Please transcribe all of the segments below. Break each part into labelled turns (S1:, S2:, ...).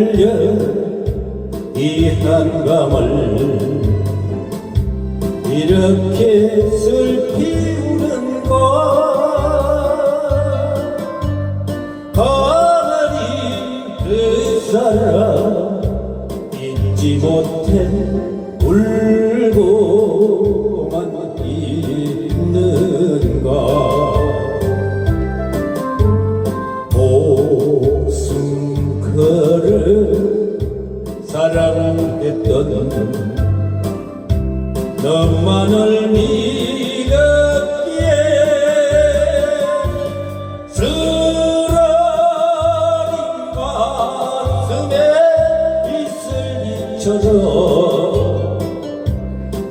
S1: 울려 이 한밤을 이렇게 슬피 우는 것 가만히 그 사람 잊지 못해 울 사랑했던 너만을 믿었기에 쓰러진 가슴에 이슬기처럼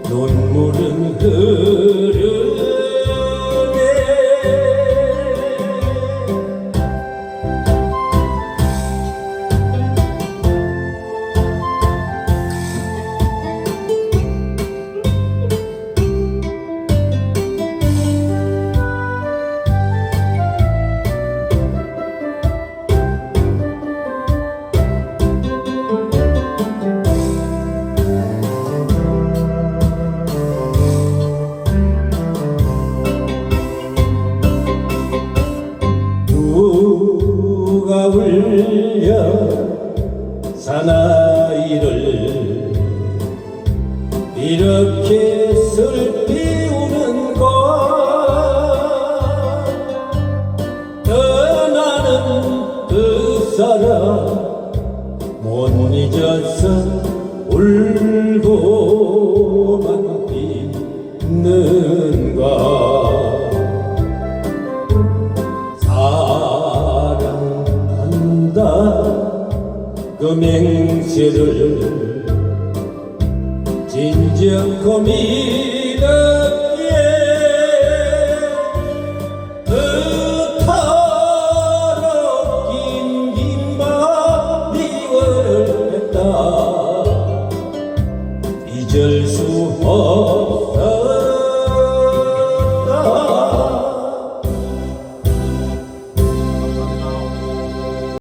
S1: 눈물은 흐르 이렇게 슬피 우는 것 떠나는 그 사람 못 잊어서 울고만 있는가 사랑한다. 그 맹세를 진정 고민 없게 그토록 긴긴마 미워를 했다 잊을 수 없.